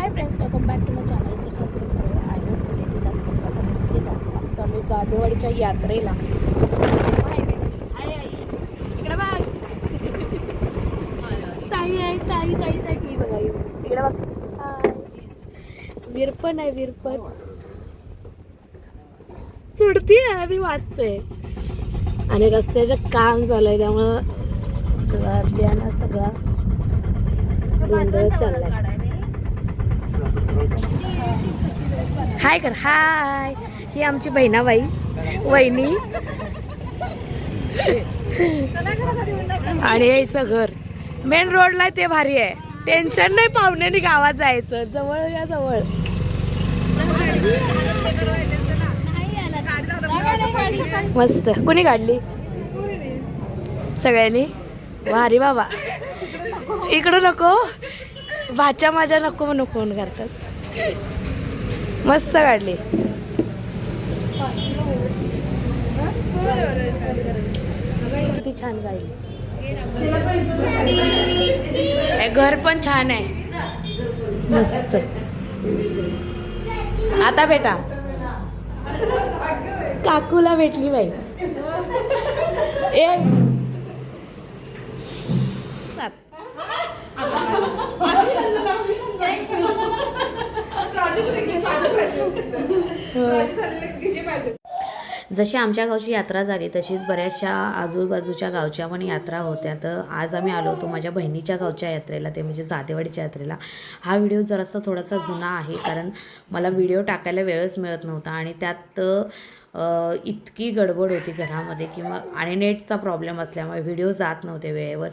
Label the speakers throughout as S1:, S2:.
S1: Hi friends welcome back to my channel I चालू जादेवाडीच्या यात्रेला. हाय हाय आई. इकडे बघ. ताई आहे ताई ताई ताई. ही बघा. इकडे बघ. विरपण आहे विरपण चुडती आहे आणि वाचते आणि रस्त्याचं काम आहे त्यामुळं सगळा. गोंधळ चाललाय. हाय कर हाय. ही आमची बहिणाबाई वहिनी. आणि यायचं घर. मेन रोडला ते भारी आहे. टेन्शन नाही पाहुण्याने गावात जायचं. जवळ या जवळ. मस्त. कुणी काढली? सगळ्यांनी? भारी बाबा. इकडं नको. भाच्या माझ्या नको नको फोन करतात. मस्त काढली. किती छान काढली. घर पण छान आहे. मस्त. आता बेटा काकूला भेटली बाई. ए. सात. जशी आमच्या गावची यात्रा झाली तशीच बऱ्याचशा आजूबाजूच्या गावच्या पण यात्रा होत्या. तर आज आम्ही आलो होतो माझ्या बहिणीच्या गावच्या यात्रेला ते म्हणजे जादेवाडीच्या यात्रेला. हा व्हिडिओ जरासा थोडासा जुना आहे कारण मला व्हिडिओ टाकायला वेळच मिळत नव्हता. आणि त्यात इतकी गडबड होती घरामध्ये किंवा आणि नेटचा प्रॉब्लेम असल्यामुळे व्हिडिओ जात नव्हते वेळेवर.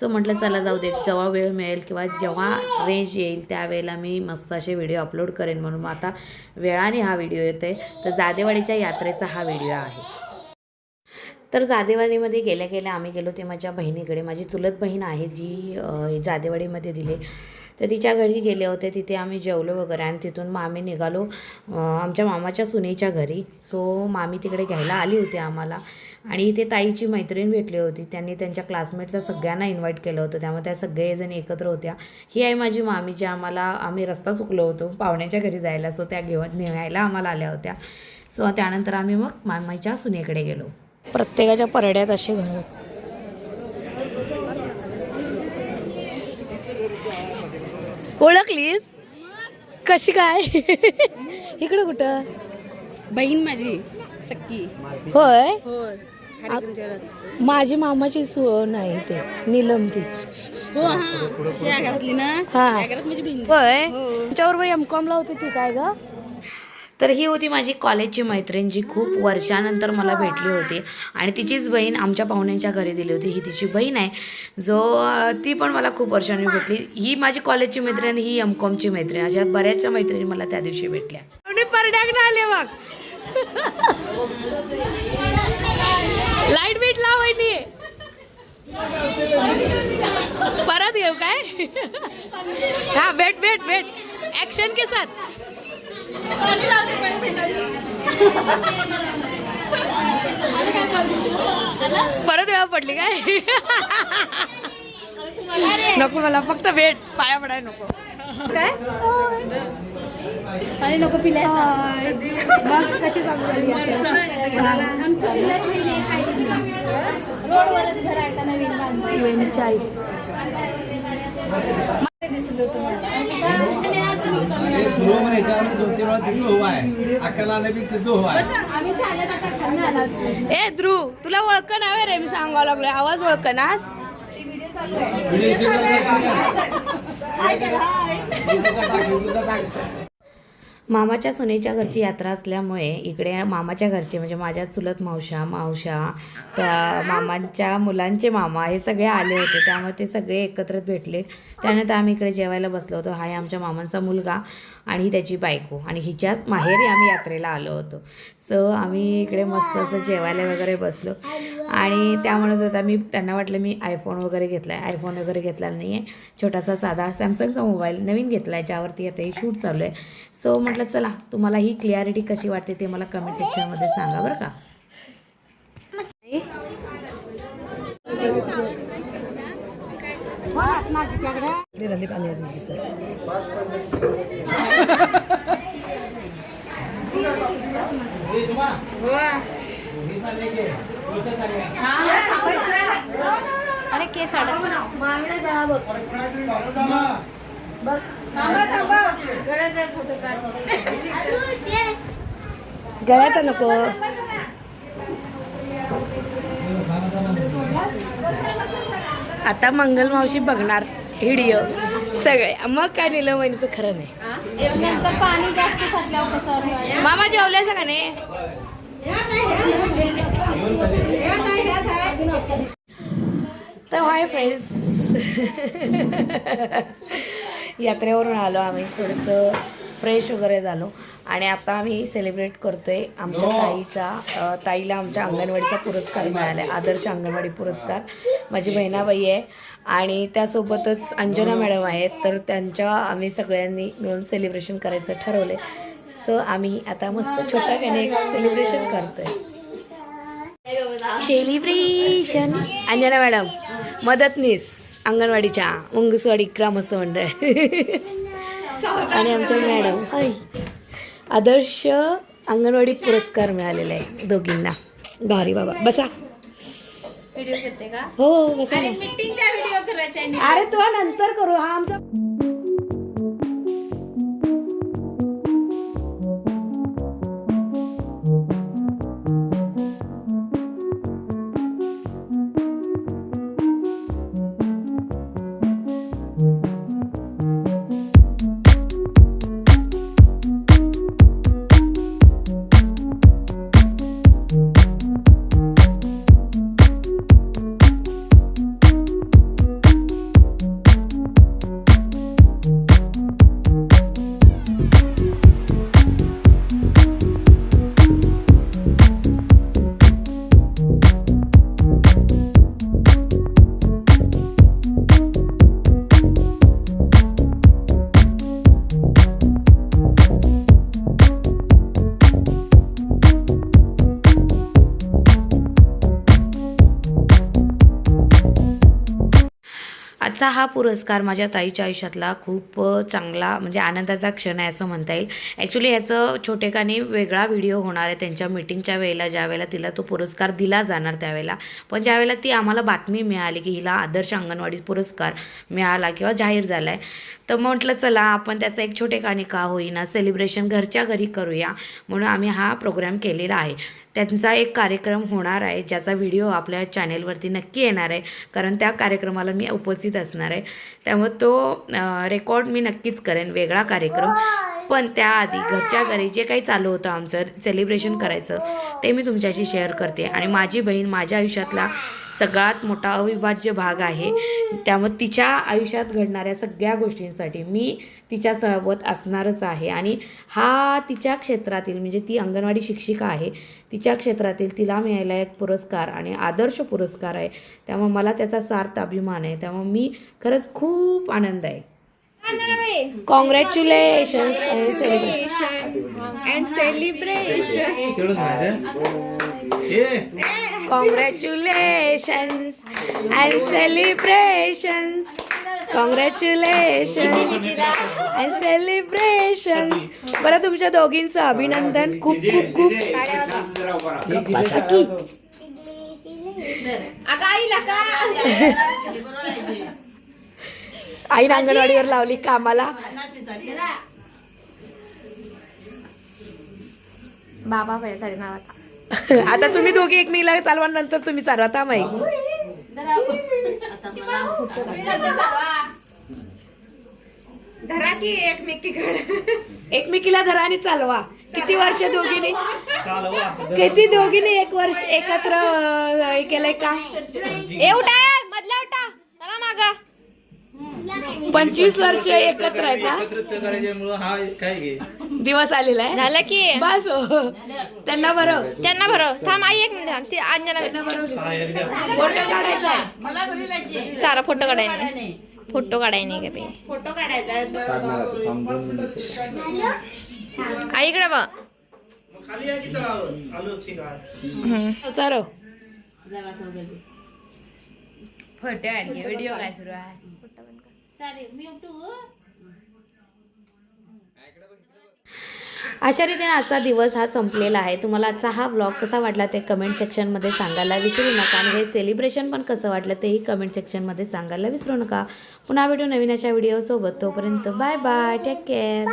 S1: सो म्हटलं चला जाऊ दे जेव्हा वेळ मिळेल किंवा जेव्हा रेंज येईल त्यावेळेला मी मस्त असे व्हिडिओ अपलोड करेन म्हणून. मग आता वेळाने हा व्हिडिओ येतोय. तर जादेवाडीच्या यात्रेचा हा व्हिडिओ आहे. तर जादेवाडीमध्ये गेल्या गेल्या आम्ही गेलो ते माझ्या बहिणीकडे माझी चुलत बहीण आहे जी जादेवाडीमध्ये दिली. तर तिच्या घरी गेले होते. तिथे आम्ही जेवलो वगैरे आणि तिथून मग आम्ही निघालो आमच्या मामाच्या सुनेच्या घरी. सो मामी तिकडे घ्यायला आली होती आम्हाला. आणि इथे ताईची मैत्रीण भेटली होती. त्यांनी त्यांच्या क्लासमेटचा सगळ्यांना इन्व्हाइट केलं होतं. त्यामुळे त्या सगळेजण एकत्र होत्या. ही आहे माझी मामी जी आम्हाला आम्ही रस्ता चुकलो होतो पाहुण्याच्या घरी जायला. सो त्या घेऊन न्यायला आम्हाला आल्या होत्या. सो त्यानंतर आम्ही मग मामाच्या सुनेकडे गेलो. प्रत्येकाच्या परड्यात असे घर ओळखलीस? कशी काय? इकडं कुठं?
S2: बहीण माझी सक्की.
S1: होय?
S2: होय.
S1: माझी मामाची सु नाही ते नीलम ती.
S2: हो हा. घरातली ना?
S1: हा.
S2: घरात माझी बहीण.
S1: होय?
S2: हो.
S1: तुमच्याबरोबर एम कॉमला होती ती काय ग? तर ही होती माझी कॉलेजची मैत्रीण जी खूप वर्षानंतर मला भेटली होती. आणि तिचीच बहीण आमच्या पाहुण्यांच्या घरी दिली होती. ही तिची बहीण आहे. जो ती पण मला खूप वर्षांनी भेटली. ही माझी कॉलेजची मैत्रीण ही एम कॉमची मैत्रीण. अशा बऱ्याचशा मैत्रिणी मला त्या दिवशी भेटल्या. परड्याक आले मग लाइट बीट लाव परत येऊ काय? हा भेट भेट भेट. ऍक्शन के साथ. परत वेळा पडली काय? नको मला फक्त भेट. पाया पडाय नको. काय? आणि नको मग कशी चालू आई
S3: सुरू म्हणायचं
S1: ए ध्रुव तुला ओळख नावे रे मी सांगावं लागलोय? आवाज ओळख नास
S3: व्हिडिओ इथे टाक, व्हिडिओ टाक.
S1: मामाच्या सुनेच्या घरची यात्रा असल्यामुळे इकडे मामाच्या घरचे म्हणजे माझ्या चुलत मावशा मावशा त्या मामांच्या मुलांचे मामा हे सगळे आले होते. त्यामुळे ते सगळे एकत्र भेटले. त्यानंतर आम्ही इकडे जेवायला बसलो होतो. हा आमच्या मामांचा मुलगा आणि त्याची बायको. आणि हिच्याच माहेरी आम्ही यात्रेला आलो होतो. सो आम्ही इकडे मस्त असं जेवायला वगैरे बसलो. आणि त्यामुळे म्हणत होता मी त्यांना वाटलं मी आयफोन वगैरे घेतला आहे आयफोन वगैरे घेतला नाही आहे छोटासा साधा सॅमसंगचा मोबाईल नवीन घेतला आहे ज्यावरती आता हे शूट चालू आहे. सो म्हटलं चला तुम्हाला ही क्लिअरिटी कशी वाटते ते मला कमेंट सेक्शनमध्ये सांगा बरं का.
S2: अरे केस
S1: गळ्याचा नको. आता मंगल मावशी बघणार. व्हिडिओ सगळे. मग काय नेलं महिन्याचं खरं नाही.
S2: पाणी जास्त कसं
S1: मामा जेवल्या सगळं तर हाय फ्रेंड्स यात्रेवरून आलो आम्ही. थोडंसं फ्रेश वगैरे झालो. आणि आता आम्ही सेलिब्रेट करतोय आमच्या ताईचा ताईला आमच्या अंगणवाडीचा पुरस्कार मिळाला आहे आदर्श अंगणवाडी पुरस्कार. माझी बहिणाबाई आहे. आणि त्यासोबतच अंजना मॅडम आहेत. तर त्यांच्या आम्ही सगळ्यांनी मिळून सेलिब्रेशन करायचं ठरवलं सो आम्ही आता मस्त छोट्याने सेलिब्रेशन करतोय. सेलिब्रेशन अंजना मॅडम मदतनीस अंगणवाडीच्या मुंगसवाडी ग्रामस्थ मंडळ. आणि आमच्या मॅडम. हाय आदर्श अंगणवाडी पुरस्कार मिळालेला आहे दोघींना. भारी बाबा. बसा.
S2: व्हिडिओ करते का?
S1: हो बसा ना.
S2: मीटिंगचा व्हिडिओ करायचा आहे.
S1: अरे तो नंतर करू. हा आमचा आजचा हा पुरस्कार माझ्या ताईच्या आयुष्यातला खूप चांगला म्हणजे आनंदाचा क्षण आहे असं म्हणता येईल. ॲक्च्युली ह्याचं छोटेखानी वेगळा व्हिडिओ होणार आहे त्यांच्या मीटिंगच्या वेळेला ज्यावेळेला तिला तो पुरस्कार दिला जाणार त्यावेळेला. पण ज्यावेळेला ती आम्हाला बातमी मिळाली की हिला आदर्श अंगणवाडी पुरस्कार मिळाला किंवा जाहीर झाला आहे तर म्हटलं चला आपण त्याचं एक छोटेखानी का होईना सेलिब्रेशन घरच्या घरी करूया. म्हणून आम्ही हा प्रोग्राम केलेला आहे. त्यांचा एक कार्यक्रम होणार आहे ज्याचा व्हिडिओ आपल्या चॅनेलवरती नक्की येणार आहे. कारण त्या कार्यक्रमाला मी उपस्थित असणार आहे. त्यामुळे तो रेकॉर्ड मी नक्कीच करेन. वेगळा कार्यक्रम. पण त्याआधी घरच्या घरी जे काही चालू होतं आमचं सेलिब्रेशन करायचं ते मी तुमच्याशी शेअर करते. आणि माझी बहीण माझ्या आयुष्यातला सगळ्यात मोठा अविभाज्य भाग आहे. त्यामुळे तिच्या आयुष्यात घडणाऱ्या सगळ्या गोष्टींसाठी मी तिच्या सोबत असणारच आहे. आणि हा तिच्या क्षेत्रातील म्हणजे ती अंगणवाडी शिक्षिका आहे तिच्या क्षेत्रातील तिला मिळायला एक पुरस्कार आणि आदर्श पुरस्कार आहे. त्यामुळे मला त्याचा सार्थ अभिमान आहे. त्यामुळे मी खरंच खूप आनंद आहे. Congratulation
S2: and celebration
S1: congratulation and celebration congratulation and celebration बरं तुमच्या दोघींचं अभिनंदन खूप खूप खूप.
S2: अगं आईला का?
S1: आई अंगणवाडीवर लावली कामाला.
S2: बाबा पहिल्यासाठी नावाचा
S1: आता. तुम्ही दोघी एकमेकीला चालवा नंतर तुम्ही चालवा. थांब आई.
S2: धरा की एकमेकीकडे
S1: एकमेकीला धरा आणि चालवा. किती वर्ष दोघींनी?
S3: चालवा
S1: किती दोघींनी एक वर्ष एकत्र हे केलंय का?
S2: ए उठा मधला उठा. चला मागा.
S1: पंचवीस वर्ष एकत्र
S3: हा? काय घे.
S1: दिवस आलेला आहे.
S2: झालं की.
S1: बस हो. त्यांना बरं.
S2: त्यांना बरं. थांब आई एक मिनिट. थांब. ती अंजना
S3: हा एकदा.
S1: फोटो काढायचा. आहे.
S2: चारा फोटो काढायला फोटो काढायला का बे आई इकडे बघ.
S3: खाली या की आलो आहे
S1: चारो.
S2: फोटो व्हिडिओ काय सुरू आहे?
S1: अशा रीतीने आजचा दिवस हा संपलेला आहे. तुम्हाला आजचा हा ब्लॉग कसा वाटला ते कमेंट सेक्शनमध्ये सांगायला विसरू नका. आणि हे सेलिब्रेशन पण कसं वाटलं तेही कमेंट सेक्शनमध्ये सांगायला विसरू नका. पुन्हा भेटू नवीन अशा व्हिडिओसोबत तोपर्यंत बाय बाय टेक केअर